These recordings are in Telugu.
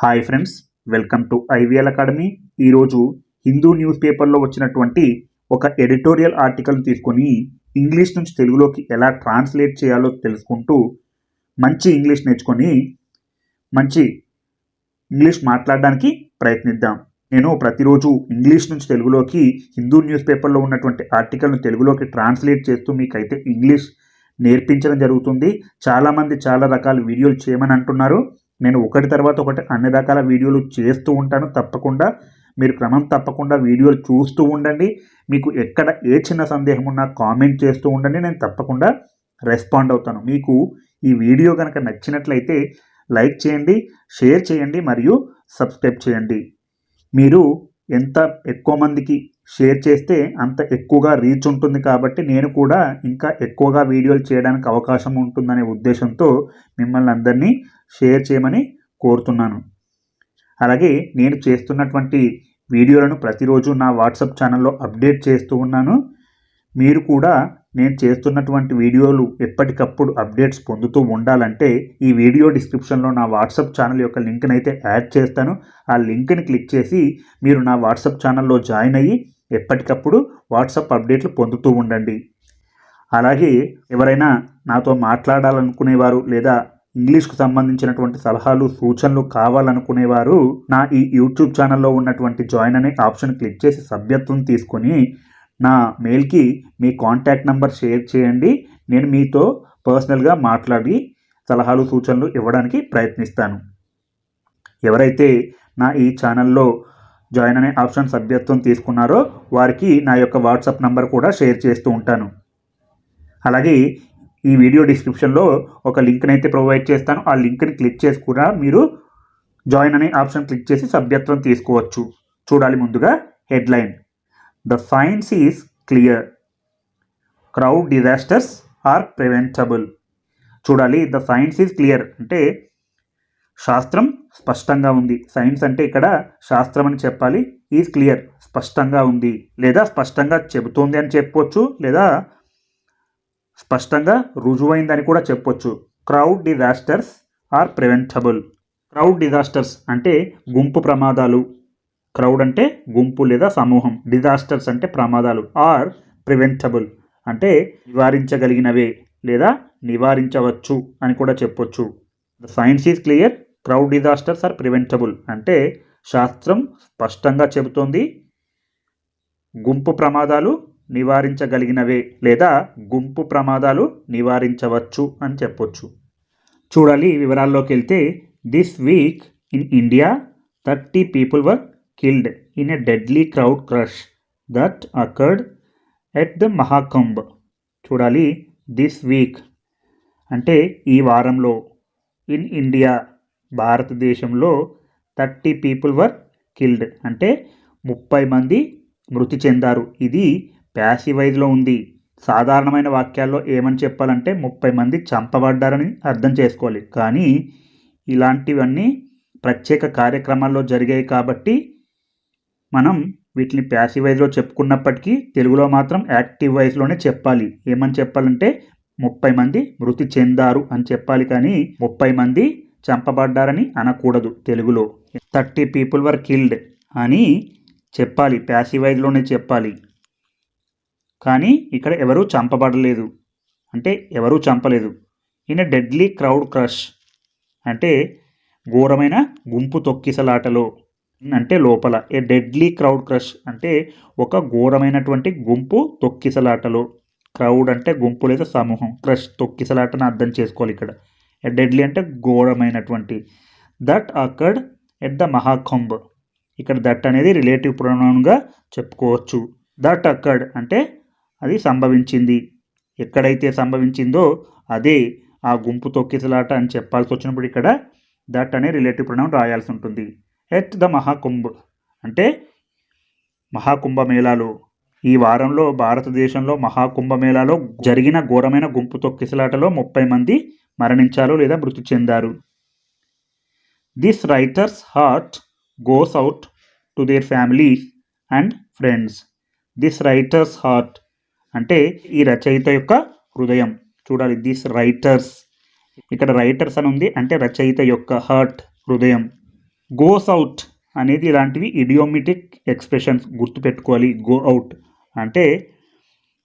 Hi friends welcome to IVL academy ఈరోజు హిందూ న్యూస్ పేపర్లో వచ్చినటువంటి ఒక ఎడిటోరియల్ ఆర్టికల్ తీసుకొని ఇంగ్లీష్ నుంచి తెలుగులోకి ఎలా ట్రాన్స్లేట్ చేయాలో తెలుసుకుంటూ మంచి ఇంగ్లీష్ నేర్చుకొని మంచి ఇంగ్లీష్ మాట్లాడడానికి ప్రయత్నిద్దాం. నేను ప్రతిరోజు ఇంగ్లీష్ నుంచి తెలుగులోకి హిందూ న్యూస్ పేపర్లో ఉన్నటువంటి ఆర్టికల్ను తెలుగులోకి ట్రాన్స్లేట్ చేస్తూ మీకైతే ఇంగ్లీష్ నేర్పించడం జరుగుతుంది. చాలామంది చాలా రకాల వీడియోలు చేయమని అంటున్నారు. నేను ఒకటి తర్వాత ఒకటి అన్ని రకాల వీడియోలు చేస్తూ ఉంటాను. తప్పకుండా మీరు క్రమం తప్పకుండా వీడియోలు చూస్తూ ఉండండి. మీకు ఎక్కడ ఏ చిన్న సందేహం ఉన్నా కామెంట్ చేస్తూ ఉండండి. నేను తప్పకుండా రెస్పాండ్ అవుతాను. మీకు ఈ వీడియో కనుక నచ్చినట్లయితే లైక్ చేయండి షేర్ చేయండి మరియు సబ్స్క్రైబ్ చేయండి. మీరు ఎంత ఎక్కువ మందికి షేర్ చేస్తే అంత ఎక్కువగా రీచ్ ఉంటుంది కాబట్టి నేను కూడా ఇంకా ఎక్కువగా వీడియోలు చేయడానికి అవకాశం ఉంటుందనే ఉద్దేశంతో మిమ్మల్ని అందరినీ షేర్ చేయమని కోరుతున్నాను. అలాగే నేను చేస్తున్నటువంటి వీడియోలను ప్రతిరోజు నా వాట్సాప్ ఛానల్లో అప్డేట్ చేస్తూ ఉన్నాను. మీరు కూడా నేను చేస్తున్నటువంటి వీడియోలు ఎప్పటికప్పుడు అప్డేట్స్ పొందుతూ ఉండాలంటే ఈ వీడియో డిస్క్రిప్షన్లో నా వాట్సాప్ ఛానల్ యొక్క లింక్ని అయితే యాడ్ చేస్తాను. ఆ లింక్ని క్లిక్ చేసి మీరు నా వాట్సాప్ ఛానల్లో జాయిన్ అయ్యి ఎప్పటికప్పుడు వాట్సాప్ అప్డేట్లు పొందుతూ ఉండండి. అలాగే ఎవరైనా నాతో మాట్లాడాలనుకునేవారు లేదా ఇంగ్లీష్కు సంబంధించినటువంటి సలహాలు సూచనలు కావాలనుకునేవారు నా ఈ యూట్యూబ్ ఛానల్లో ఉన్నటువంటి జాయిన్ అనే ఆప్షన్ క్లిక్ చేసి సభ్యత్వం తీసుకొని నా మెయిల్కి మీ కాంటాక్ట్ నెంబర్ షేర్ చేయండి. నేను మీతో పర్సనల్గా మాట్లాడి సలహాలు సూచనలు ఇవ్వడానికి ప్రయత్నిస్తాను. ఎవరైతే నా ఈ ఛానల్లో జాయిన్ అనే ఆప్షన్ సభ్యత్వం తీసుకున్నారో వారికి నా యొక్క వాట్సాప్ నంబర్ కూడా షేర్ చేస్తూ ఉంటాను. అలాగే ఈ వీడియో డిస్క్రిప్షన్లో ఒక లింక్ని అయితే ప్రొవైడ్ చేస్తాను. ఆ లింక్ని క్లిక్ చేసి కూడా మీరు జాయిన్ అనే ఆప్షన్ క్లిక్ చేసి సభ్యత్వం తీసుకోవచ్చు. చూడాలి ముందుగా headline. The science is clear. Crowd disasters are preventable. చూడాలి ద సైన్స్ ఈజ్ క్లియర్ అంటే శాస్త్రం స్పష్టంగా ఉంది. సైన్స్ అంటే ఇక్కడ శాస్త్రం అని చెప్పాలి. ఈజ్ క్లియర్ స్పష్టంగా ఉంది. లేదా స్పష్టంగా చెబుతోంది అని చెప్పొచ్చు లేదా స్పష్టంగా రుజువైందని కూడా చెప్పొచ్చు. Crowd disasters are preventable. Crowd disasters అంటే గుంపు ప్రమాదాలు. క్రౌడ్ అంటే గుంపు లేదా సమూహం. డిజాస్టర్స్ అంటే ప్రమాదాలు. ఆర్ ప్రివెంటబుల్ అంటే నివారించగలిగినవే లేదా నివారించవచ్చు అని కూడా చెప్పొచ్చు. The science is clear. Crowd disasters are preventable అంటే శాస్త్రం స్పష్టంగా చెబుతోంది. గుంపు ప్రమాదాలు నివారించగలిగినవే లేదా గుంపు ప్రమాదాలు నివారించవచ్చు అని చెప్పొచ్చు. చూడాలి వివరాల్లోకి వెళ్తే this week in India thirty people were killed in a deadly crowd crush that occurred at the Mahakumbh చూడాలి దిస్ వీక్ అంటే ఈ వారంలో ఇన్ ఇండియా భారతదేశంలో థర్టీ పీపుల్ వర్ కిల్డ్ అంటే ముప్పై మంది మృతి చెందారు. ఇది ప్యాసివైజ్లో ఉంది. సాధారణమైన వాక్యాల్లో ఏమని చెప్పాలంటే ముప్పై మంది చంపబడ్డారని అర్థం చేసుకోవాలి. కానీ ఇలాంటివన్నీ ప్రత్యేక కార్యక్రమాల్లో జరిగాయి కాబట్టి మనం వీటిని ప్యాసివైజ్లో చెప్పుకున్నప్పటికీ తెలుగులో మాత్రం యాక్టివ్ వైజ్లోనే చెప్పాలి. ఏమని చెప్పాలంటే ముప్పై మంది మృతి చెందారు అని చెప్పాలి కానీ ముప్పై మంది చంపబడ్డారని అనకూడదు తెలుగులో. థర్టీ పీపుల్ వర్ కిల్డ్ అని చెప్పాలి. ప్యాసివైజ్లోనే చెప్పాలి. కానీ ఇక్కడ ఎవరూ చంపబడలేదు. అంటే ఎవరూ చంపలేదు. In deadly crowd crush. అంటే ఘోరమైన గుంపు తొక్కిసలాటలో. అంటే లోపల. ఏ డెడ్లీ క్రౌడ్ క్రష్ అంటే ఒక ఘోరమైనటువంటి గుంపు తొక్కిసలాటలో. క్రౌడ్ అంటే గుంపు లేదా సమూహం. క్రష్ తొక్కిసలాటను అర్థం చేసుకోవాలి ఇక్కడ. ఎ డెడ్లీ అంటే ఘోరమైనటువంటి. That occurred at the Mahakumbh ఇక్కడ దట్ అనేది రిలేటివ్ ప్రొనౌన్గా చెప్పుకోవచ్చు. దట్ అకర్డ్ అంటే అది సంభవించింది. ఎక్కడైతే సంభవించిందో అదే ఆ గుంపు తొక్కిసలాట అని చెప్పాల్సి వచ్చినప్పుడు ఇక్కడ దట్ అనే రిలేటివ్ ప్రణం రాయాల్సి ఉంటుంది. ఎట్ ద మహాకుంభ్ అంటే మహాకుంభమేళాలో. ఈ వారంలో భారతదేశంలో మహాకుంభమేళాలో జరిగిన ఘోరమైన గుంపు తొక్కిసలాటలో ముప్పై మంది మరణించారు లేదా మృతి చెందారు. This writer's heart goes out to their families and friends this writer's heart అంటే ఈ రచయిత యొక్క హృదయం. చూడాలి దిస్ రైటర్స్ ఇక్కడ రైటర్స్ అని ఉంది అంటే రచయిత యొక్క హర్ట్ హృదయం. గోస్ అవుట్ అనేది ఇలాంటివి ఇడియోమిటిక్ ఎక్స్ప్రెషన్స్ గుర్తుపెట్టుకోవాలి. గో అవుట్ అంటే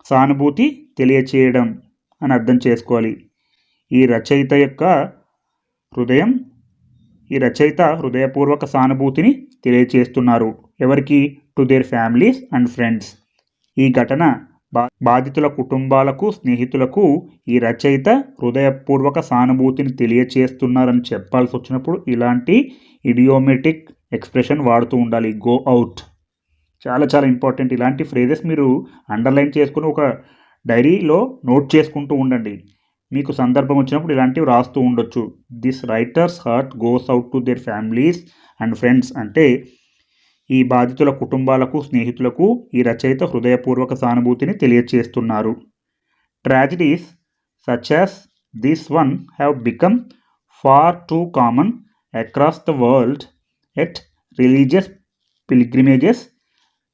సానుభూతి తెలియచేయడం అని అర్థం చేసుకోవాలి. ఈ రచయిత యొక్క హృదయం ఈ రచయిత హృదయపూర్వక సానుభూతిని తెలియచేస్తున్నారు. ఎవరికి? To their families and friends ఈ ఘటన బాధితుల కుటుంబాలకు స్నేహితులకు ఈ రచయిత హృదయపూర్వక సానుభూతిని తెలియచేస్తున్నారని చెప్పాల్సి వచ్చినప్పుడు ఇలాంటి ఇడియోమెటిక్ ఎక్స్ప్రెషన్ వాడుతూ ఉండాలి. గో అవుట్ చాలా చాలా ఇంపార్టెంట్. ఇలాంటి ఫ్రేజెస్ మీరు అండర్లైన్ చేసుకుని ఒక డైరీలో నోట్ చేసుకుంటూ ఉండండి. మీకు సందర్భం వచ్చినప్పుడు ఇలాంటివి రాస్తూ ఉండొచ్చు. This writer's heart goes out to their families and friends అంటే ఈ బాధితుల కుటుంబాలకు స్నేహితులకు ఈ రచయిత హృదయపూర్వక సానుభూతిని తెలియచేస్తున్నారు. Tragedies such as this one have become far too common across the world at religious pilgrimages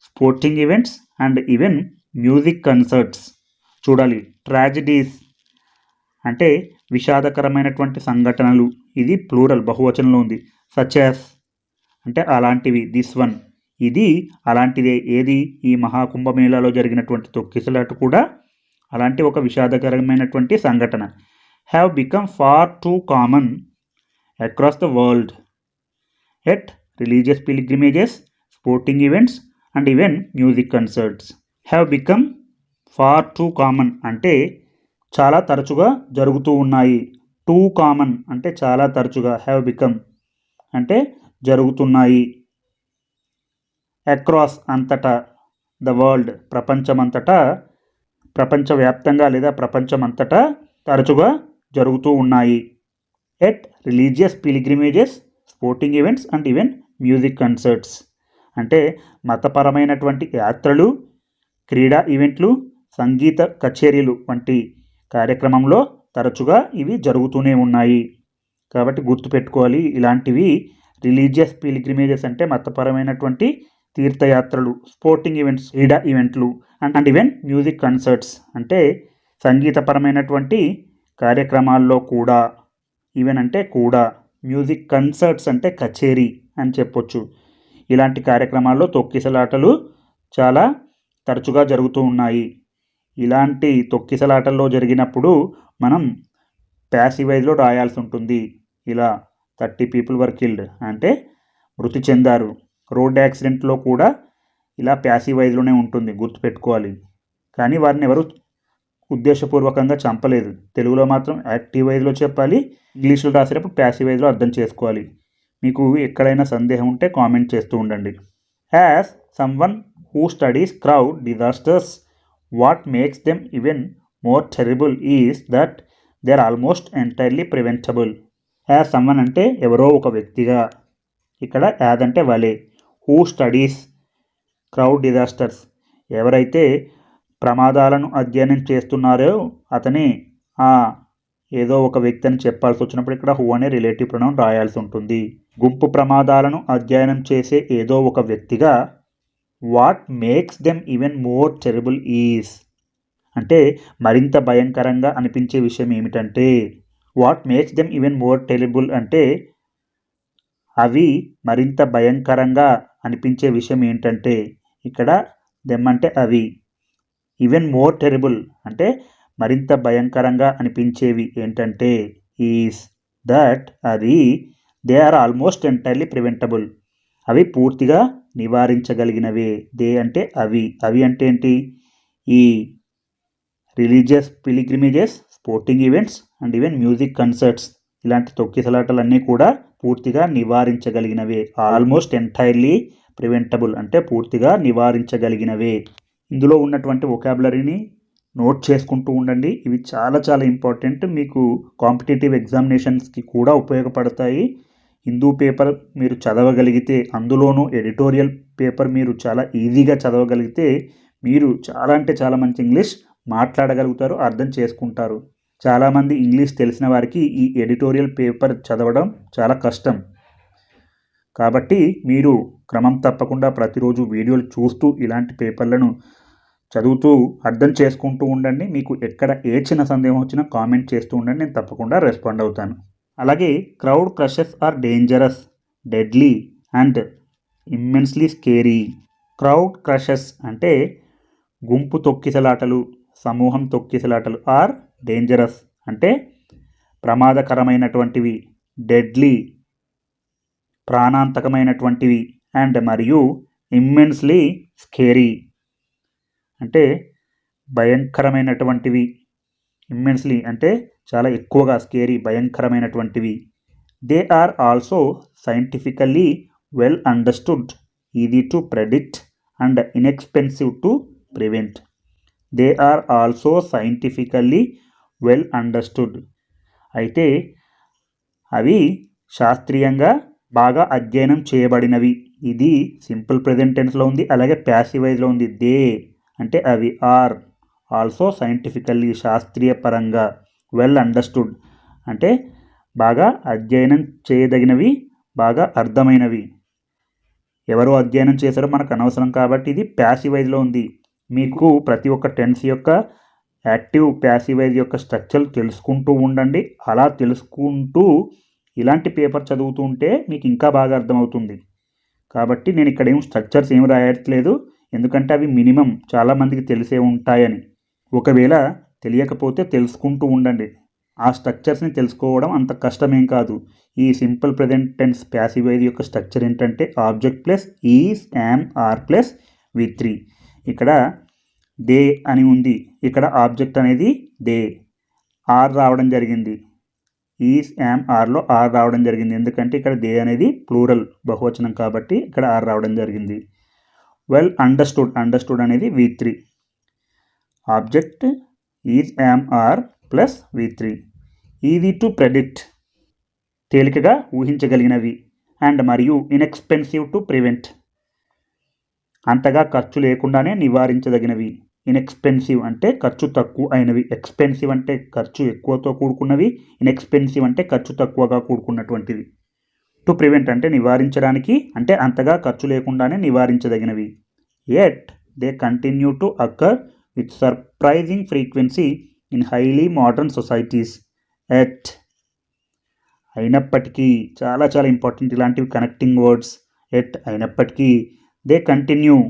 sporting events and even music concerts చూడాలి. ట్రాజిడీస్ అంటే విషాదకరమైనటువంటి సంఘటనలు. ఇది ప్లూరల్ బహువచనంలో ఉంది. సచ్యాస్ అంటే అలాంటివి దిస్ వన్. ఇది అలాంటిదే ఏది? ఈ మహాకుంభమేళాలో జరిగినటువంటి తొక్కిసలాట కూడా అలాంటి ఒక విషాదకరమైనటువంటి సంఘటన. Have become far too common across the world at religious pilgrimages sporting events and even music concerts have become far too common అంటే చాలా తరచుగా జరుగుతూ ఉన్నాయి. టూ కామన్ అంటే చాలా తరచుగా. హ్యావ్ బికమ్ అంటే జరుగుతున్నాయి. అక్రాస్ అంతటా ద వరల్డ్ ప్రపంచమంతటా ప్రపంచవ్యాప్తంగా లేదా ప్రపంచమంతటా తరచుగా జరుగుతూ ఉన్నాయి. At religious pilgrimages sporting events and even music concerts అంటే మతపరమైనటువంటి యాత్రలు క్రీడా ఈవెంట్లు సంగీత కచేరీలు వంటి కార్యక్రమంలో తరచుగా ఇవి జరుగుతూనే ఉన్నాయి. కాబట్టి గుర్తుపెట్టుకోవాలి ఇలాంటివి రిలీజియస్ పిలిగ్రిమేజెస్ అంటే మతపరమైనటువంటి తీర్థయాత్రలు స్పోర్టింగ్ ఈవెంట్స్ క్రీడా ఈవెంట్లు అండ్ ఈవెన్ మ్యూజిక్ కన్సర్ట్స్. అంటే సంగీతపరమైనటువంటి కార్యక్రమాల్లో కూడా ఈవెన్ అంటే కూడా మ్యూజిక్ కన్సర్ట్స్ అంటే కచేరీ అని చెప్పొచ్చు. ఇలాంటి కార్యక్రమాల్లో తొక్కిసలాటలు చాలా తరచుగా జరుగుతూ ఉన్నాయి. ఇలాంటి తొక్కిసలాటల్లో జరిగినప్పుడు మనం ప్యాసివైజ్లో రాయాల్సి ఉంటుంది. ఇలా థర్టీ పీపుల్ వర్ కిల్డ్ అంటే మృతి చెందారు. రోడ్ యాక్సిడెంట్లో కూడా ఇలా ప్యాసివైజ్లోనే ఉంటుంది గుర్తుపెట్టుకోవాలి. కానీ వారిని ఎవరు ఉద్దేశపూర్వకంగా చంపలేదు. తెలుగులో మాత్రం యాక్టివ్ వైజ్లో చెప్పాలి ఇంగ్లీష్లో రాసేటప్పుడు ప్యాసివైజ్లో అర్థం చేసుకోవాలి. మీకు ఎక్కడైనా సందేహం ఉంటే కామెంట్ చేస్తూ ఉండండి. Has someone who studies crowd disasters what makes them even more terrible is that they are almost entirely preventable as someone అంటే ఎవరో ఒక వ్యక్తిగా. ఇక్కడ యాజ్ అంటే వలే. Who studies crowd disasters. ఎవరైతే ప్రమాదాలను అధ్యయనం చేస్తున్నారో అతని ఆ ఏదో ఒక వ్యక్తి అని చెప్పాల్సి వచ్చినప్పుడు ఇక్కడ హూ అనే రిలేటివ్ ప్రణం రాయాల్సి ఉంటుంది. గుంపు ప్రమాదాలను అధ్యయనం చేసే ఏదో ఒక వ్యక్తిగా what makes them even more terrible is. అంటే మరింత భయంకరంగా అనిపించే విషయం ఏమిటంటే what makes them even more terrible అంటే అవి మరింత భయంకరంగా అనిపించే విషయం ఏంటంటే ఇక్కడ దెమ్ అంటే అవి. ఈవెన్ మోర్ టెరిబుల్ అంటే మరింత భయంకరంగా అనిపించేవి ఏంటంటే ఈస్ దట్ అది they are almost entirely preventable అవి పూర్తిగా నివారించగలిగినవే. దే అంటే అవి. అవి అంటే ఏంటి? ఈ religious pilgrimages sporting events and even music concerts ఇలాంటి తొక్కిసలాటలన్నీ కూడా పూర్తిగా నివారించగలిగినవే. ఆల్మోస్ట్ ఎంటైర్లీ ప్రివెంటబుల్ అంటే పూర్తిగా నివారించగలిగినవే. ఇందులో ఉన్నటువంటి ఒకాబులరీని నోట్ చేసుకుంటూ ఉండండి. ఇవి చాలా చాలా ఇంపార్టెంట్ మీకు కాంపిటేటివ్ ఎగ్జామినేషన్స్కి కూడా ఉపయోగపడతాయి. హిందూ పేపర్ మీరు చదవగలిగితే అందులోనూ ఎడిటోరియల్ పేపర్ మీరు చాలా ఈజీగా చదవగలిగితే మీరు చాలా అంటే చాలా మంచి ఇంగ్లీష్ మాట్లాడగలుగుతారు అర్థం చేసుకుంటారు. చాలామంది ఇంగ్లీష్ తెలిసిన వారికి ఈ ఎడిటోరియల్ పేపర్ చదవడం చాలా కష్టం. కాబట్టి మీరు క్రమం తప్పకుండా ప్రతిరోజు వీడియోలు చూస్తూ ఇలాంటి పేపర్లను చదువుతూ అర్థం చేసుకుంటూ ఉండండి. మీకు ఎక్కడ ఏ చిన్న సందేహం వచ్చినా కామెంట్ చేస్తూ ఉండండి. నేను తప్పకుండా రెస్పాండ్ అవుతాను. అలాగే crowd crushes are dangerous deadly and immensely scary. Crowd crushes అంటే గుంపు తొక్కిసలాటలు సమూహం తొక్కిసలాటలు ఆర్ డేంజరస్. అంటే ప్రమాదకరమైనటువంటివి డెడ్లీ ప్రాణాంతకమైనటువంటివి అండ్ మరియు ఇమ్మెన్స్లీ స్కేరీ. అంటే భయంకరమైనటువంటివి ఇమ్మెన్స్లీ అంటే చాలా ఎక్కువగా scary భయంకరమైనటువంటివి. They are also scientifically well understood easy to predict and inexpensive to prevent. They are also scientifically well understood అయితే అవి శాస్త్రీయంగా బాగా అధ్యయనం చేయబడినవి. ఇది సింపుల్ ప్రజెంట్ టెన్స్లో ఉంది అలాగే ప్యాసివైజ్లో ఉంది. దే అంటే అవి ఆర్ ఆల్సో సైంటిఫికల్లీ శాస్త్రీయ పరంగా వెల్ అండర్స్టూడ్. అంటే బాగా అధ్యయనం చేయదగినవి బాగా అర్థమైనవి. ఎవరు అధ్యయనం చేశారో మనకు అనవసరం కాబట్టి ఇది ప్యాసివైజ్లో ఉంది. మీకు ప్రతి ఒక్క టెన్స్ యొక్క యాక్టివ్ ప్యాసివైజ్ యొక్క స్ట్రక్చర్ తెలుసుకుంటూ ఉండండి. అలా తెలుసుకుంటూ ఇలాంటి పేపర్ చదువుతూ ఉంటే మీకు ఇంకా బాగా అర్థమవుతుంది. కాబట్టి నేను ఇక్కడ ఏం స్ట్రక్చర్స్ ఏం రాయట్లేదు. ఎందుకంటే అవి మినిమం చాలామందికి తెలిసే ఉంటాయని. ఒకవేళ తెలియకపోతే తెలుసుకుంటూ ఉండండి. ఆ స్ట్రక్చర్స్ని తెలుసుకోవడం అంత కష్టమేం కాదు. ఈ సింపుల్ ప్రజెంట్ టెన్స్ ప్యాసివైజ్ యొక్క స్ట్రక్చర్ ఏంటంటే object plus is am are plus V three. ఇక్కడ దే అని ఉంది. ఇక్కడ ఆబ్జెక్ట్ అనేది దే. ఆర్ రావడం జరిగింది. ఈస్ యామ్ ఆర్లో ఆర్ రావడం జరిగింది. ఎందుకంటే ఇక్కడ దే అనేది ప్లూరల్ బహువచనం కాబట్టి ఇక్కడ ఆర్ రావడం జరిగింది. Well understood. అండర్స్టూడ్ అనేది V three. Object is am are plus V three. Easy to predict. తేలికగా ఊహించగలిగినవి. అండ్ మరియు ఇన్ఎక్స్పెన్సివ్ టు ప్రివెంట్. అంతగా ఖర్చు లేకుండానే నివారించదగినవి. ఇన్ఎక్స్పెన్సివ్ అంటే ఖర్చు తక్కువ అయినవి. ఎక్స్పెన్సివ్ అంటే ఖర్చు ఎక్కువతో కూడుకున్నవి. ఇన్ఎక్స్పెన్సివ్ అంటే ఖర్చు తక్కువగా కూడుకున్నటువంటివి. టు ప్రివెంట్ అంటే నివారించడానికి అంటే అంతగా ఖర్చు లేకుండానే నివారించదగినవి. Yet they continue to occur with surprising frequency in highly modern societies yet అయినప్పటికీ చాలా చాలా ఇంపార్టెంట్ ఇలాంటివి కనెక్టింగ్ వర్డ్స్ ఎట్ అయినప్పటికీ దే కంటిన్యూ.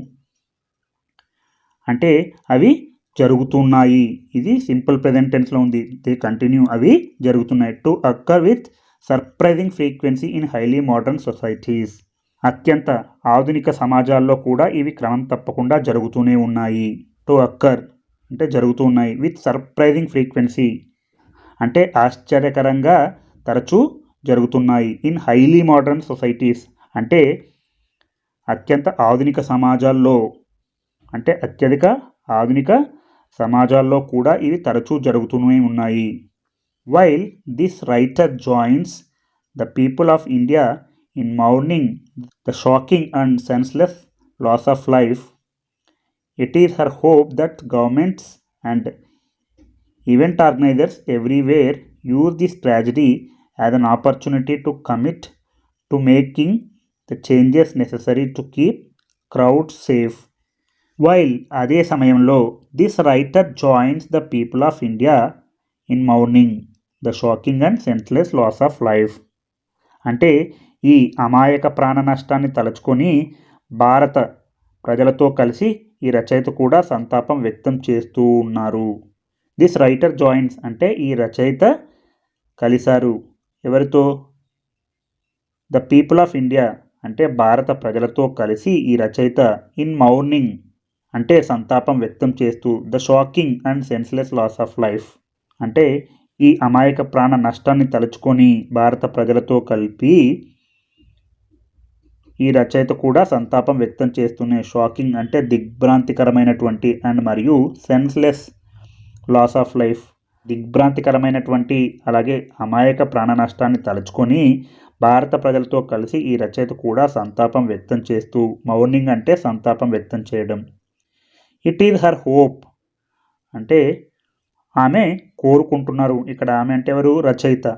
అంటే అవి జరుగుతున్నాయి. ఇది సింపుల్ ప్రజెంట్ టెన్స్లో ఉంది. దే కంటిన్యూ అవి జరుగుతున్నాయి. To occur with surprising frequency in highly modern societies. అత్యంత ఆధునిక సమాజాల్లో కూడా ఇవి క్రమం తప్పకుండా జరుగుతూనే ఉన్నాయి. టు అక్కర్ అంటే జరుగుతూ ఉన్నాయి విత్ సర్ప్రైజింగ్ ఫ్రీక్వెన్సీ. అంటే ఆశ్చర్యకరంగా తరచూ జరుగుతున్నాయి. In highly modern societies. అంటే అత్యంత ఆధునిక సమాజాల్లో అంటే అత్యధిక ఆధునిక సమాజాల్లో కూడా ఇవి తరచూ జరుగుతూనే ఉన్నాయి. While this writer joins the people of India in mourning the shocking and senseless loss of life it is her hope that governments and event organisers everywhere use this tragedy as an opportunity to commit to making the changes necessary to keep crowd safe while అదే సమయంలో this writer joins the people of India in mourning the shocking and senseless loss of life అంటే ఈ అమాయక ప్రాణ నష్టాన్ని తలుచుకొని భారత ప్రజలతో కలిసి ఈ రచయిత కూడా సంతాపం వ్యక్తం చేస్తూ ఉన్నారు. దిస్ రైటర్ జాయిన్స్ అంటే ఈ రచయిత కలిశారు. ఎవరితో? ద పీపుల్ ఆఫ్ ఇండియా అంటే భారత ప్రజలతో కలిసి ఈ రచయిత ఇన్ మౌర్నింగ్ అంటే సంతాపం వ్యక్తం చేస్తూ the shocking and senseless loss of life అంటే ఈ అమాయక ప్రాణ నష్టాన్ని తలుచుకొని భారత ప్రజలతో కలిపి ఈ రచయిత కూడా సంతాపం వ్యక్తం చేస్తూనే షాకింగ్ అంటే దిగ్భ్రాంతికరమైనటువంటి అండ్ మరియు సెన్స్లెస్ లాస్ ఆఫ్ లైఫ్ దిగ్భ్రాంతికరమైనటువంటి అలాగే అమాయక ప్రాణ నష్టాన్ని తలుచుకొని భారత ప్రజలతో కలిసి ఈ రచయిత కూడా సంతాపం వ్యక్తం చేస్తూ మౌర్నింగ్ అంటే సంతాపం వ్యక్తం చేయడం. It is her hope. అంటే ఆమె కోరుకుంటున్నారు. ఇక్కడ ఆమె అంటే ఎవరు? రచయిత.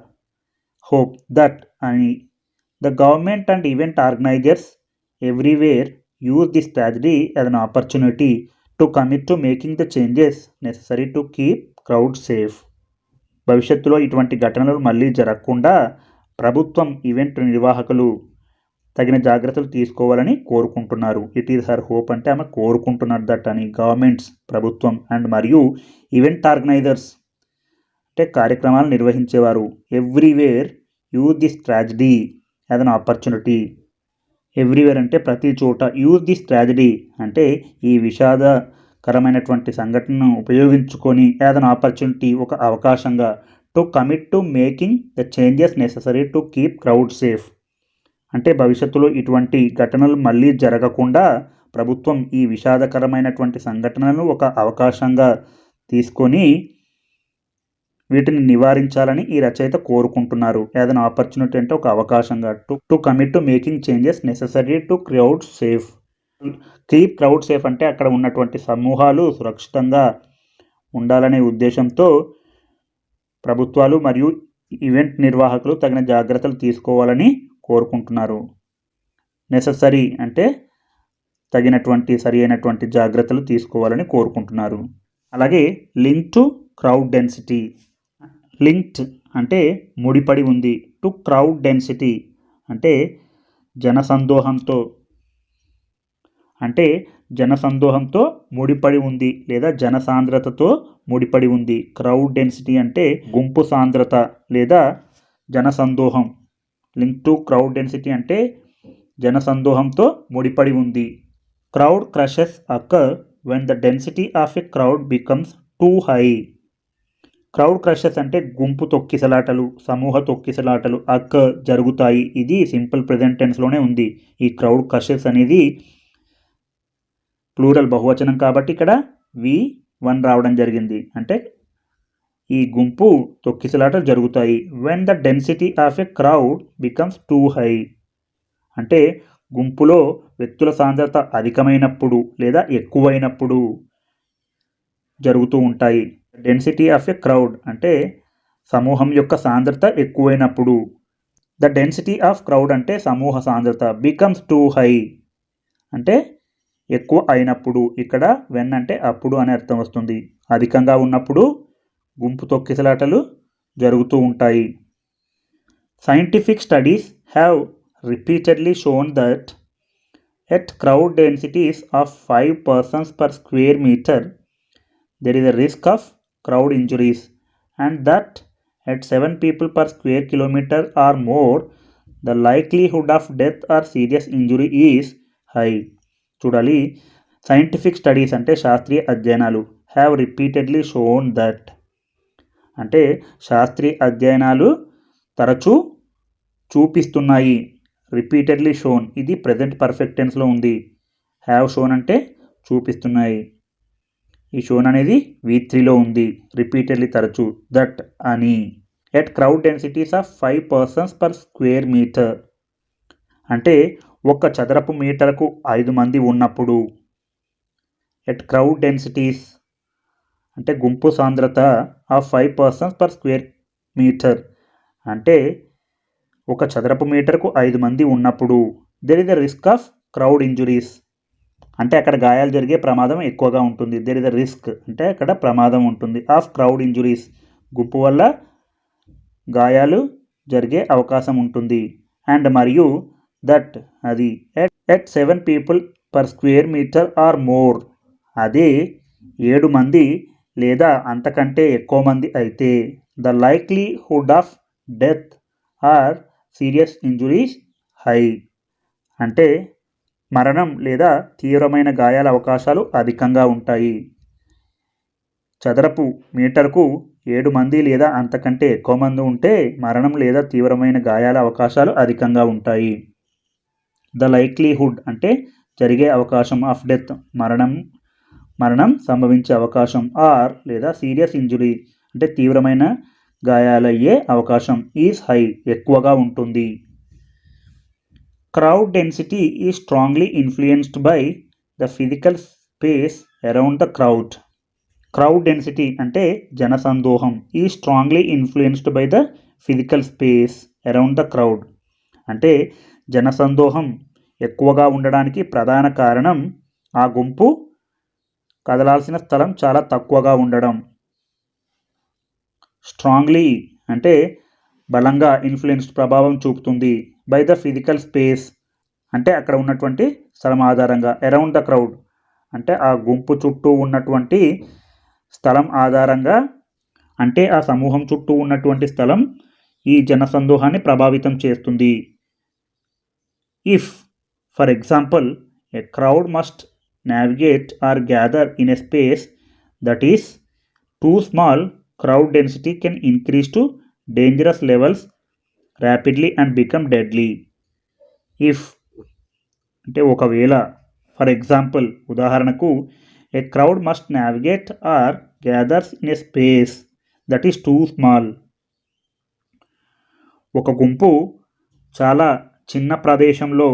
హోప్ దట్ అని. The government and event organisers everywhere use this tragedy as an opportunity to commit to making the changes necessary to keep crowd safe. భవిష్యత్తులో ఇటువంటి ఘటనలు మళ్ళీ జరగకుండా ప్రభుత్వం ఈవెంట్ నిర్వాహకులు తగిన జాగ్రత్తలు తీసుకోవాలని కోరుకుంటున్నారు. ఇట్ ఈస్ హర్ హోప్ అంటే ఆమె కోరుకుంటున్నారు దట్ అని గవర్నమెంట్స్ ప్రభుత్వం అండ్ మరియు ఈవెంట్ ఆర్గనైజర్స్ అంటే కార్యక్రమాలు నిర్వహించేవారు. Everywhere use this tragedy as an opportunity. Everywhere అంటే ప్రతి చోట యూజ్ దిస్ ట్రాజడీ అంటే ఈ విషాదకరమైనటువంటి సంఘటనను ఉపయోగించుకొని యాజ్ అన్ ఆపర్చునిటీ ఒక అవకాశంగా to commit to making the changes necessary to keep crowd safe అంటే భవిష్యత్తులో ఇటువంటి ఘటనలు మళ్ళీ జరగకుండా ప్రభుత్వం ఈ విషాదకరమైనటువంటి సంఘటనలను ఒక అవకాశంగా తీసుకొని వీటిని నివారించాలని ఈ రచయిత కోరుకుంటున్నారు. ఏదైనా ఆపర్చునిటీ అంటే ఒక అవకాశంగా to to commit to making changes necessary to crowd safe keep crowd safe అంటే అక్కడ ఉన్నటువంటి సమూహాలు సురక్షితంగా ఉండాలనే ఉద్దేశంతో ప్రభుత్వాలు మరియు ఈవెంట్ నిర్వాహకులు తగిన జాగ్రత్తలు తీసుకోవాలని కోరుకుంటున్నారు. నెససరీ అంటే తగినటువంటి సరి అయినటువంటి జాగ్రత్తలు తీసుకోవాలని కోరుకుంటున్నారు. అలాగే link to crowd density linked అంటే ముడిపడి ఉంది. టు క్రౌడ్ డెన్సిటీ అంటే జనసందోహంతో అంటే జనసందోహంతో ముడిపడి ఉంది లేదా జనసాంద్రతతో ముడిపడి ఉంది. క్రౌడ్ డెన్సిటీ అంటే గుంపు సాంద్రత లేదా జనసందోహం. లింక్ టు క్రౌడ్ డెన్సిటీ అంటే జనసందోహంతో ముడిపడి ఉంది. Crowd crushes occur when the density of a crowd becomes too high. Crowd crushes అంటే గుంపు తొక్కిసలాటలు సమూహ తొక్కిసలాటలు అక్క జరుగుతాయి. ఇది సింపుల్ ప్రెజెంట్ టెన్స్లోనే ఉంది. ఈ క్రౌడ్ క్రషెస్ అనేది ప్లూరల్ బహువచనం కాబట్టి ఇక్కడ వి వన్ రావడం జరిగింది. అంటే ఈ గుంపు తొక్కిసలాటలు జరుగుతాయి. When the density of a crowd becomes too high అంటే గుంపులో వ్యక్తుల సాంద్రత అధికమైనప్పుడు లేదా ఎక్కువైనప్పుడు జరుగుతూ ఉంటాయి. డెన్సిటీ ఆఫ్ ఎ క్రౌడ్ అంటే సమూహం యొక్క సాంద్రత ఎక్కువైనప్పుడు. ద డెన్సిటీ ఆఫ్ క్రౌడ్ అంటే సమూహ సాంద్రత. బికమ్స్ టూ హై అంటే ఎక్కువ అయినప్పుడు ఇక్కడ వెన్ అంటే అప్పుడు అనే అర్థం వస్తుంది. అధికంగా ఉన్నప్పుడు గుంపు తొక్కిసలాటలు జరుగుతూ ఉంటాయి. Scientific studies have repeatedly shown that at crowd densities of five persons per square metre there is a risk of crowd injuries and that at 7 people per square kilometer or more the likelihood of death or serious injury is high. చూడాలి. సైంటిఫిక్ స్టడీస్ అంటే శాస్త్రీయ అధ్యయనాలు. హ్యావ్ రిపీటెడ్లీ షోన్ దట్ అంటే శాస్త్రీయ అధ్యయనాలు తరచూ చూపిస్తున్నాయి. రిపీటెడ్లీ షోన్ ఇది ప్రజెంట్ పర్ఫెక్ట్ టెన్స్లో ఉంది. హ్యావ్ షోన్ అంటే చూపిస్తున్నాయి. ఈ షోన్ అనేది వి త్రీలో ఉంది. రిపీటెడ్లీ తరచు. దట్ అని. At crowd densities of five persons per square metre అంటే ఒక చదరపు మీటర్కు ఐదు మంది ఉన్నప్పుడు ఎట్ క్రౌడ్ డెన్సిటీస్ అంటే గుంపు సాంద్రత of five persons per square metre. అంటే ఒక చదరపు మీటర్కు ఐదు మంది ఉన్నప్పుడు there is the risk of crowd injuries అంటే అక్కడ గాయాలు జరిగే ప్రమాదం ఎక్కువగా ఉంటుంది. దెర్ ఇస్ ద రిస్క్ అంటే అక్కడ ప్రమాదం ఉంటుంది. ఆఫ్ క్రౌడ్ ఇంజురీస్ గుంపు వల్ల గాయాలు జరిగే అవకాశం ఉంటుంది. అండ్ మరియు దట్ అది at at seven people per square metre or more అదే ఏడు మంది లేదా అంతకంటే ఎక్కువ మంది అయితే. The likelihood of death or serious injuries high అంటే మరణం లేదా తీవ్రమైన గాయాల అవకాశాలు అధికంగా ఉంటాయి. చదరపు మీటర్కు ఏడు మంది లేదా అంతకంటే ఎక్కువ మంది ఉంటే మరణం లేదా తీవ్రమైన గాయాల అవకాశాలు అధికంగా ఉంటాయి. ద లైక్లీహుడ్ అంటే జరిగే అవకాశం ఆఫ్ డెత్ మరణం మరణం సంభవించే అవకాశం ఆర్ లేదా సీరియస్ ఇంజురీ అంటే తీవ్రమైన గాయాలయ్యే అవకాశం ఈజ్ హై ఎక్కువగా ఉంటుంది. Crowd density is strongly influenced by the physical space around the crowd. Crowd density అంటే జనసందోహం is strongly influenced by the physical space around the crowd. అంటే జనసందోహం ఎక్కువగా ఉండడానికి ప్రధాన కారణం ఆ గుంపు కదలాల్సిన స్థలం చాలా తక్కువగా ఉండడం. స్ట్రాంగ్లీ అంటే బలంగా ఇన్ఫ్లుయెన్స్డ్ ప్రభావం చూపుతుంది. బై ద ఫిజికల్ స్పేస్ అంటే అక్కడ ఉన్నటువంటి స్థలం ఆధారంగా అరౌండ్ ద క్రౌడ్ అంటే ఆ గుంపు చుట్టూ ఉన్నటువంటి స్థలం ఆధారంగా అంటే ఆ సమూహం చుట్టూ ఉన్నటువంటి స్థలం ఈ జనసందోహాన్ని ప్రభావితం చేస్తుంది. If for example a crowd must navigate or gather in a space that is too small crowd density can increase to dangerous levels rapidly and become deadly if అంటే ఒకవేళ ఫర్ ఎగ్జాంపుల్ ఉదాహరణకు a crowd must navigate or gathers in a space that is too small ఒక గుంపు చాలా చిన్న ప్రదేశంలో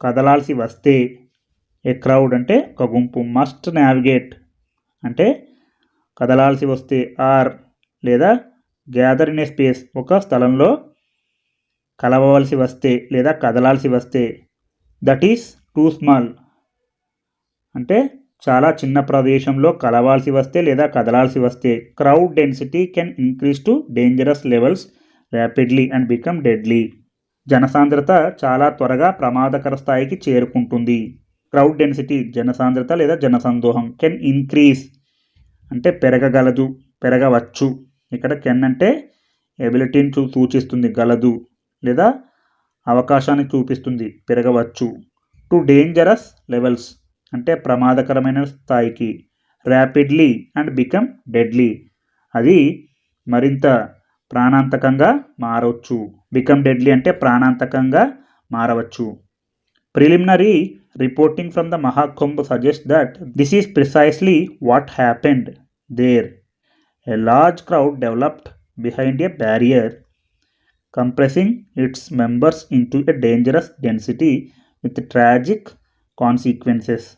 కదలాల్సి వస్తే ఏ క్రౌడ్ అంటే ఒక గుంపు. మస్ట్ నావిగేట్ అంటే కదలాల్సి వస్తే ఆర్ లేదా గ్యాదర్ ఇన్ ఏ స్పేస్ ఒక స్థలంలో కలవవలసి వస్తే లేదా కదలాల్సి వస్తే. దట్ ఈస్ టూ స్మాల్ అంటే చాలా చిన్న ప్రదేశంలో కలవాల్సి వస్తే లేదా కదలాల్సి వస్తే. Crowd density can increase to dangerous levels rapidly and become deadly. జనసాంద్రత చాలా త్వరగా ప్రమాదకర స్థాయికి చేరుకుంటుంది. క్రౌడ్ డెన్సిటీ జనసాంద్రత లేదా జనసందోహం కెన్ ఇంక్రీజ్ అంటే పెరగగలదు పెరగవచ్చు. ఇక్కడ కెన్ అంటే ఎబిలిటీని చూ సూచిస్తుంది గలదు లేదా అవకాశాన్ని చూపిస్తుంది పెరగవచ్చు. టు డేంజరస్ లెవెల్స్ అంటే ప్రమాదకరమైన స్థాయికి ర్యాపిడ్లీ అండ్ బికమ్ డెడ్లీ. అది మరింత ప్రాణాంతకంగా మారవచ్చు బికమ్ డెడ్లీ అంటే ప్రాణాంతకంగా మారవచ్చు. Preliminary reporting from the Mahakumbh suggest that this is precisely what happened there a large crowd developed behind a barrier compressing its members into a dangerous density with tragic consequences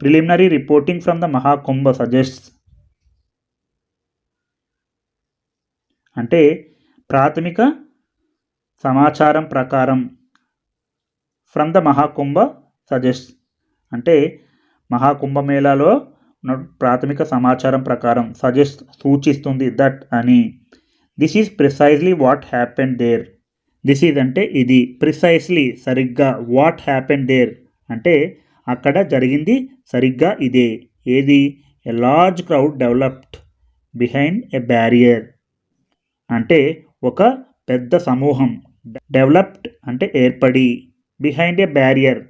preliminary reporting from the Mahakumbh suggests అంటే ప్రాథమిక సమాచారం ప్రకారం ఫ్రమ్ ద మహాకుంభ సజెస్ట్ అంటే మహాకుంభమేళాలో ఉన్న ప్రాథమిక సమాచారం ప్రకారం సజెస్ట్ సూచిస్తుంది దట్ అని. This is precisely what happen there this is అంటే ఇది ప్రిసైజ్లీ సరిగ్గా వాట్ హ్యాపెన్ దేర్ అంటే అక్కడ జరిగింది సరిగ్గా ఇదే. ఏది? A large crowd developed behind a barrier అంటే ఒక పెద్ద సమూహం డెవలప్డ్ అంటే ఏర్పడి బిహైండ్ ఎ బ్యారియర్.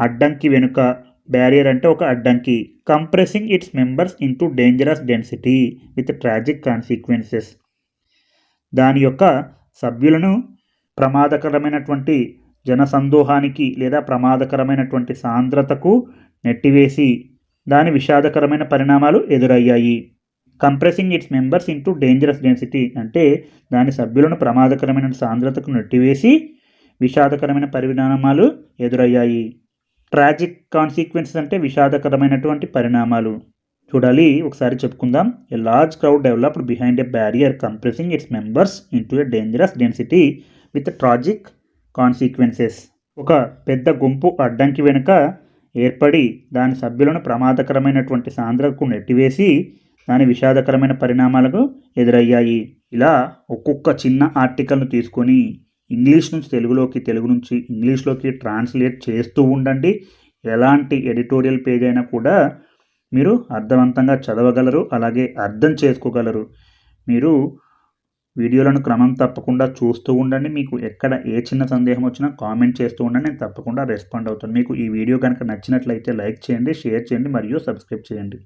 అడ్డంకి వెనుక బ్యారియర్ అంటే ఒక అడ్డంకి. Compressing its members into dangerous density with tragic consequences. దాని యొక్క సభ్యులను ప్రమాదకరమైనటువంటి జనసందోహానికి లేదా ప్రమాదకరమైనటువంటి సాంద్రతకు నెట్టివేసి దాని విషాదకరమైన పరిణామాలు ఎదురయ్యాయి. Compressing its members into dangerous density అంటే దాని సభ్యులను ప్రమాదకరమైన సాంద్రతకు నెట్టివేసి విషాదకరమైన పరిణామాలు ఎదురయ్యాయి. ట్రాజిక్ కాన్సిక్వెన్సెస్ అంటే విషాదకరమైనటువంటి పరిణామాలు. చూడాలి ఒకసారి చెప్పుకుందాం. A large crowd developed behind a barrier compressing its members into a dangerous density with tragic consequences ఒక పెద్ద గుంపు అడ్డంకి వెనుక ఏర్పడి దాని సభ్యులను ప్రమాదకరమైనటువంటి సాంద్రతకు నెట్టివేసి దాని విషాదకరమైన పరిణామాలకు ఎదురయ్యాయి. ఇలా ఒక్కొక్క చిన్న ఆర్టికల్ను తీసుకొని ఇంగ్లీష్ నుంచి తెలుగులోకి తెలుగు నుంచి ఇంగ్లీష్లోకి ట్రాన్స్లేట్ చేస్తూ ఉండండి. ఎలాంటి ఎడిటోరియల్ పేజ్ అయినా కూడా మీరు అర్థవంతంగా చదవగలరు అలాగే అర్థం చేసుకోగలరు. మీరు వీడియోలను క్రమం తప్పకుండా చూస్తూ ఉండండి. మీకు ఎక్కడ ఏ చిన్న సందేహం వచ్చినా కామెంట్ చేస్తూ ఉండండి. నేను తప్పకుండా రెస్పాండ్ అవుతాను. మీకు ఈ వీడియో కనుక నచ్చినట్లయితే లైక్ చేయండి షేర్ చేయండి మరియు సబ్స్క్రైబ్ చేయండి.